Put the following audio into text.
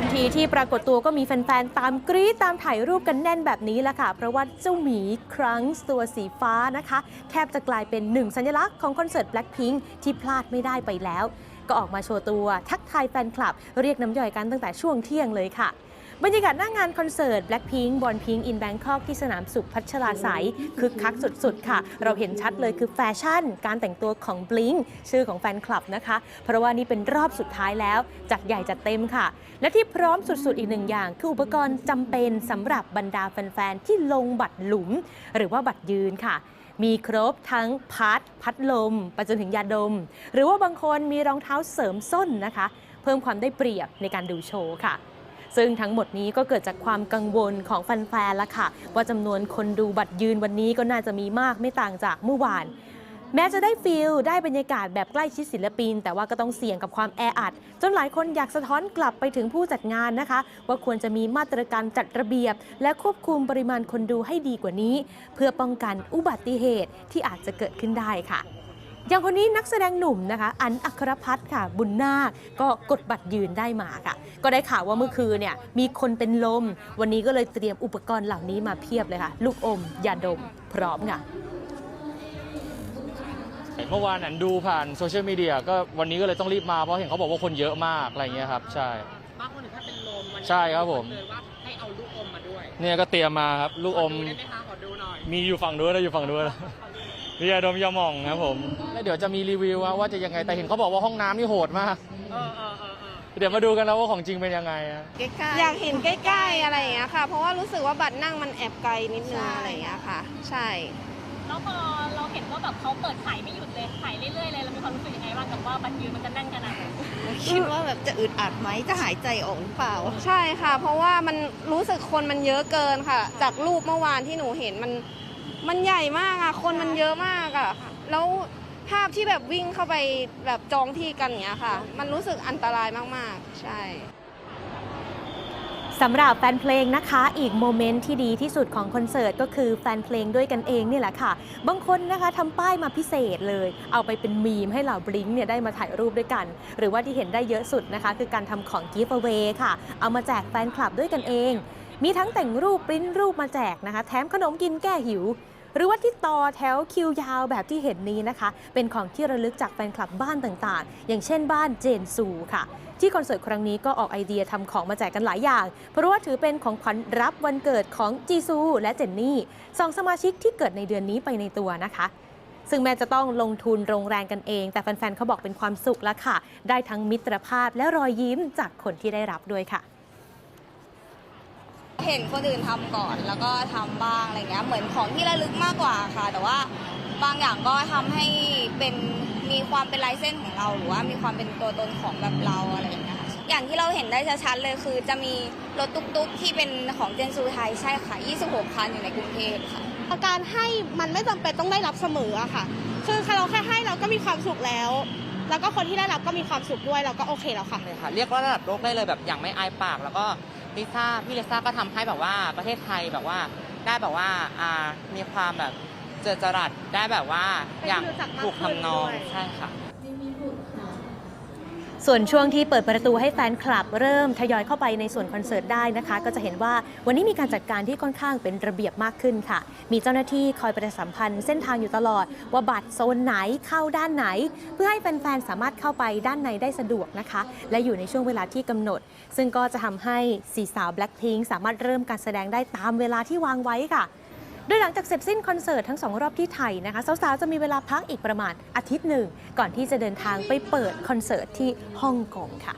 ทันทีที่ปรากฏตัวก็มีแฟนๆ ตามกรี๊ดตามถ่ายรูปกันแน่นแบบนี้แหละค่ะ เพราะว่าเจ้าหมีครั้งตัวสีฟ้านะคะ แทบจะกลายเป็นหนึ่งสัญลักษณ์ของคอนเสิร์ต Blackpink ที่พลาดไม่ได้ไปแล้ว ก็ออกมาโชว์ตัวทักทายแฟนคลับ เรียกน้ำย่อยกันตั้งแต่ช่วงเที่ยงเลยค่ะ บรรยากาศหน้างานคอนเสิร์ต Blackpink Born Pink in Bangkok ที่สนามสุขพัชราไสยคึกคักสุดๆ ค่ะ เราเห็นชัดเลยคือแฟชั่น การแต่งตัวของ Blink ชื่อของแฟนคลับนะคะ เพราะว่านี่เป็นรอบสุดท้ายแล้วจัดใหญ่จัดเต็มค่ะ และที่พร้อมสุดๆ อีกหนึ่งอย่าง คืออุปกรณ์จำเป็นสำหรับบรรดาแฟนๆ ที่ลงบัตรหลุม หรือว่าบัตรยืนค่ะมีครบทั้งพัด พัดลมไปจนถึงยาดม หรือว่าบางคนมีรองเท้าเสริมส้นนะคะ เพิ่มความได้เปรียบในการดูโชว์ค่ะ ซึ่งทั้งหมดนี้ก็เกิดจากความกังวลของแฟนๆละค่ะ ว่าจำนวนคนดูบัตรยืนวันนี้ก็น่าจะมีมากไม่ต่างจากเมื่อวานแม้จะได้ฟีลได้บรรยากาศแบบใกล้ชิดศิลปิน แต่ว่าก็ต้องเสี่ยงกับความแออัด จนหลายคนอยากสะท้อนกลับไปถึงผู้จัดงานนะคะ ว่าควรจะมีมาตรการจัดระเบียบ และควบคุมปริมาณคนดูให้ดีกว่านี้ เพื่อป้องกันอุบัติเหตุที่อาจจะเกิดขึ้นได้ค่ะ อย่างคนนี้นักแสดงหนุ่มนะคะ อันอัครพัฒน์ค่ะ บุญนาคก็กดบัตรยืนได้มาค่ะ ก็ได้ข่าวว่าเมื่อคืนเนี่ยมีคนเป็นลม วันนี้ก็เลยเตรียมอุปกรณ์เหล่านี้มาเพียบเลยค่ะ ลูกอมยาดมพร้อมค่ะเมื่อวานอันดูผ่านโซเชียลมีเดียก็วันนี้ก็เลยต้องรีบมาเพราะเห็นเขาบอกว่าคนเยอะมากอะไรเงี้ยครับ ใช่บางคนถึงถ้าเป็นลมวันนี้ใช่ครับผมเลยว่าให้เอาลูกอมมาด้วยเนี่ยก็เตรียมมาครับลูกอมขดูได้ไหมคะขอดูหน่อยมีอยู่ฝั่งด้วยนะอยู่ฝั่งด้วยนะมียาดมยาหม่องครับผมแล้วเดี๋ยวจะมีรีวิวว่าว่าจะยังไงแต่เห็นเขาบอกว่าห้องน้ำนี่โหดมาก เออเออเออเออเดี๋ยวมาดูกันแล้วว่าของจริงเป็นยังไงอะใกล้ๆ อยากเห็นใกล้ๆอะไรอย่างเงี้ยค่ะ เพราะว่ารู้สึกว่าบัตรนั่งมันแอบไกลนิดนึงอะไรอย่างเงี้ยค่ะ ใช่ แล้วพอเราเห็นว่าแบบเขาเปิดขายไม่หยุดเลยขายเรื่อยๆเลยเรามีความรู้สึกยังไงบ้างกับว่าบัตรยืนมันจะแน่นขนาดไหนคิดว่าแบบจะอึดอัดไหมจะหายใจออกหรือเปล่า ใช่ค่ะ เพราะว่ามันรู้สึกคนมันเยอะเกินค่ะ จากรูปเมื่อวานที่หนูเห็นมัน มันใหญ่มากอะคนมันเยอะมากอะแล้วภาพที่แบบวิ่งเข้าไปแบบจองที่กันอย่างเงี้ยค่ะ มันรู้สึกอันตรายมาก ๆ ใช่สำหรับแฟนเพลงนะคะ อีกโมเมนต์ที่ดีที่สุดของคอนเสิร์ตก็คือแฟนเพลงด้วยกันเองนี่แหละค่ะ บางคนนะคะทำป้ายมาพิเศษเลย เอาไปเป็นมีมให้เหล่าบลิงเนี่ยได้มาถ่ายรูปด้วยกัน หรือว่าที่เห็นได้เยอะสุดนะคะ คือการทำของ give away ค่ะ เอามาแจกแฟนคลับด้วยกันเอง มีทั้งแต่งรูปปริ้นรูปมาแจกนะคะ แถมขนมกินแก้หิว หรือว่าที่ต่อแถวคิวยาวแบบที่เห็นนี้นะคะ เป็นของที่ระลึกจากแฟนคลับบ้านต่างๆ อย่างเช่นบ้านเจนซูค่ะ ที่คอนเสิร์ตครั้งนี้ก็ออกไอเดียทำของมาแจกกันหลายอย่าง เพราะว่าถือเป็นของขวัญรับวันเกิดของจีซูและเจนนี่สองสมาชิกที่เกิดในเดือนนี้ไปในตัวนะคะซึ่งแม้จะต้องลงทุนโรงแรงกันเอง แต่แฟนๆเขาบอกเป็นความสุขแล้วค่ะ ได้ทั้งมิตรภาพและรอยยิ้มจากคนที่ได้รับด้วยค่ะ เห็นคนอื่นทำก่อน แล้วก็ทำบ้างอะไรเงี้ยเหมือนของที่ระลึกมากกว่าค่ะ แต่ว่าบางอย่างก็ทำให้เป็นมีความเป็นลายเส้นของเราหรือว่ามีความเป็นตัวตนของแบบเราอะไรอย่างเงี้ยค่ะอย่างที่เราเห็นได้ชัดๆเลยคือ จะมีรถตุ๊กๆ ที่เป็นของเจนซูไทยใช่ค่ะ 26 คันอยู่ในกรุงเทพค่ะการให้มันไม่จำเป็นต้องได้รับเสมออะค่ะ คือเราแค่ให้เราก็มีความสุขแล้ว แล้วก็คนที่ได้รับก็มีความสุขด้วยเราก็โอเคแล้วค่ะเลยค่ะ เรียกว่าระดับโลกได้เลยแบบอย่างไม่อายปากแล้วก็ ลิซ่าพี่ลิซ่าก็ทำให้แบบว่าประเทศไทยแบบว่าได้แบบว่าอ่ามีความแบบเจอจรัสได้แบบว่าอย่างเป็นที่รู้จักมากถูกทำนองขึ้นด้วยใช่ค่ะ ส่วนช่วงที่เปิดประตูให้แฟนคลับ เริ่มทยอยเข้าไปในส่วนคอนเสิร์ตได้นะคะ ก็จะเห็นว่าวันนี้มีการจัดการที่ค่อนข้างเป็นระเบียบมากขึ้นค่ะ มีเจ้าหน้าที่คอยประชาสัมพันธ์เส้นทางอยู่ตลอด ว่าบัตรโซนไหนเข้าด้านไหน เพื่อให้แฟนๆสามารถเข้าไปด้านในได้สะดวกนะคะ และอยู่ในช่วงเวลาที่กำหนด ซึ่งก็จะทำให้สีสาว Blackpink สามารถเริ่มการแสดงได้ตามเวลาที่วางไว้ค่ะ โดยหลังจากเสร็จสิ้นคอนเสิร์ตทั้งสองรอบที่ไทยนะคะสาวๆจะมีเวลาพักอีกประมาณอาทิตย์หนึ่ง ก่อนที่จะเดินทางไปเปิดคอนเสิร์ตที่ฮ่องกงค่ะ